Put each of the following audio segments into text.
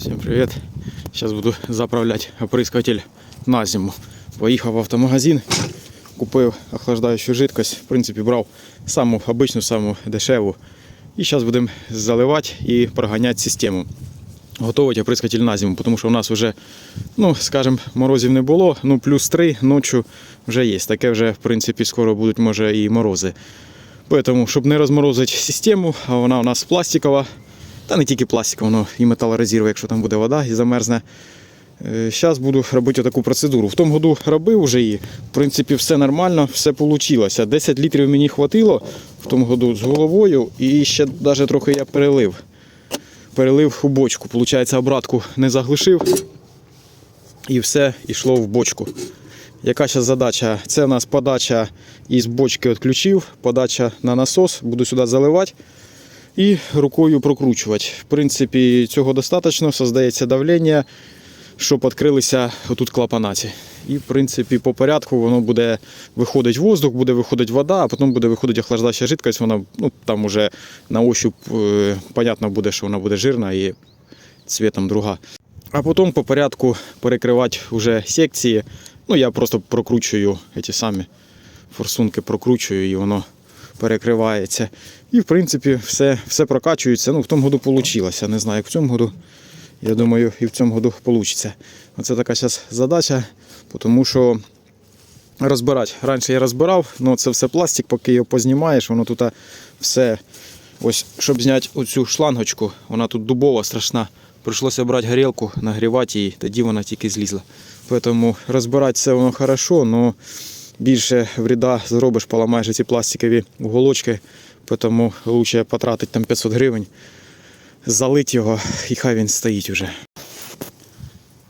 Всем привет! Сейчас буду заправлять опрыскиватель на зиму. Поїхав в автомагазин, купив охлаждаючу жидкость. В принципі, брав саму обичну, саму дешеву. І зараз будемо заливати і проганяти систему. Готовить оприскатель на зиму, тому що у нас вже, ну, скажімо, морозів не було, ну плюс 3 ночі вже є. Таке вже, в принципі, скоро будуть, може, і морози. Тому, щоб не розморозити систему, а вона у нас пластикова, та не тільки пластикова, воно і металорезерва, якщо там буде вода і замерзне. Зараз буду робити таку процедуру. В тому году робив вже її. В принципі, все нормально, все вийшло. 10 літрів мені хватило в тому году з головою, і ще навіть трохи я перелив. Перелив у бочку. Получається, обратку не заглушив і все йшло в бочку. Яка зараз задача? Це у нас подача із бочки відключив, подача на насос, буду сюди заливати і рукою прокручувати. В принципі, цього достатньо, создається давлення, щоб відкрилися отут клапанаці. І, в принципі, по порядку воно буде виходить воздух, буде виходить вода, а потім буде виходити охлаждаюча жидкость. Вона ну, там уже на ощуп е, буде, що вона буде жирна і цвітом друга. А потім по порядку перекривати вже секції. Ну, я просто прокручую ці самі форсунки, прокручую і воно перекривається. І в принципі все, все прокачується. Ну, в тому году вийшло. Не знаю, як в цьому году. Я думаю, і в цьому году вийде. Оце така зараз задача, тому що розбирати. Раніше я розбирав, але це все пластик, поки його познімаєш, воно тут все. Ось, щоб зняти оцю шлангочку, вона тут дубова, страшна. Прийшлося брати горілку, нагрівати її, тоді вона тільки злізла. Тому розбирати це воно хорошо, але більше вреда зробиш, поламаєш ці пластикові уголочки, тому краще потратити там 500 гривень, залити його і хай він стоїть вже.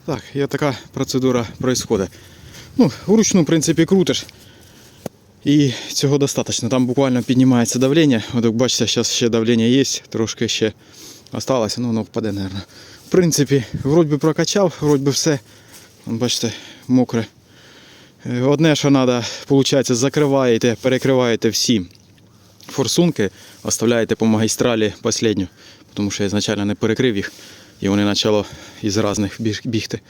Так, і така процедура відбувається. Ну, вручну, в принципі, крутиш. І цього достатньо. Там буквально піднімається давлення. От як бачите, зараз ще давлення є, трошки ще осталося, ну воно впаде, мабуть. В принципі, вроді прокачав, вроді все. Бачите, мокре. Е, Одне, що треба, виходить, закриваєте, перекриваєте всі форсунки, оставляєте по магістралі останню, тому що я ізначально не перекрив їх і вони почали із різних бігти.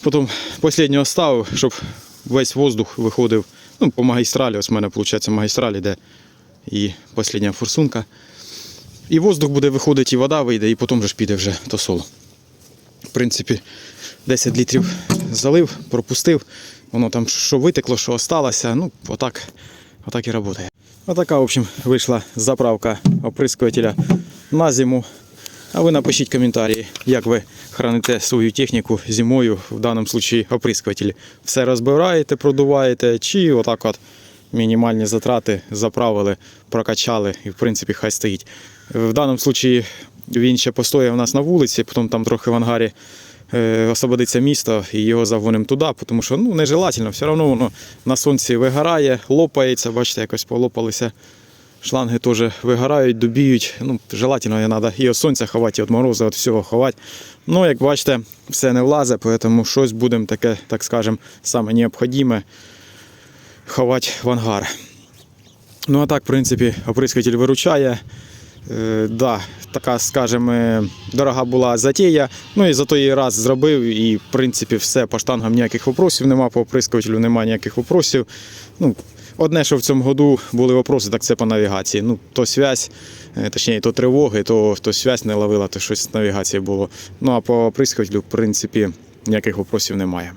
Потім останнього ставив, щоб весь воздух виходив ну, по магістралі. Ось в мене виходить магістраль іде і остання форсунка. І воздух буде виходити, і вода вийде, і потім ж піде вже то соло. В принципі, 10 літрів залив, пропустив. Воно там що витекло, що осталося. Ну, отак, отак і працює. Отака, в общем, вийшла заправка оприскувателя на зиму. А ви напишіть коментарі, як ви храните свою техніку зимою, в даному випадку оприскуватель. Все розбираєте, продуваєте, чи отак от мінімальні затрати заправили, прокачали і в принципі хай стоїть. В даному випадку він ще постояв у нас на вулиці, потім там трохи в ангарі освободиться місто і його загонимо туди, тому що ну, нежелательно, все одно воно на сонці вигорає, лопається, бачите, якось полопалися. Шланги теж вигорають, добіють. Ну, желательно треба і від сонця ховати, і від морозу, від всього ховати. Ну, як бачите, все не влазить, тому щось будемо таке, так скажемо, саме необхідне ховати в ангар. Ну а так, в принципі, оприскуватель виручає. Е, да, така, скажімо, дорога була затія. Ну і за той раз зробив, і в принципі все по штангам ніяких вопросів нема, по оприскувателю немає ніяких вопросів. Ну, Одне, що в цьому году були вопроси, так це по навігації. Ну, то связь, е, точніше, то тривоги, то, то связь не ловила, то щось з навігації було. Ну а по оприскувателю, в принципі, ніяких вопросів немає.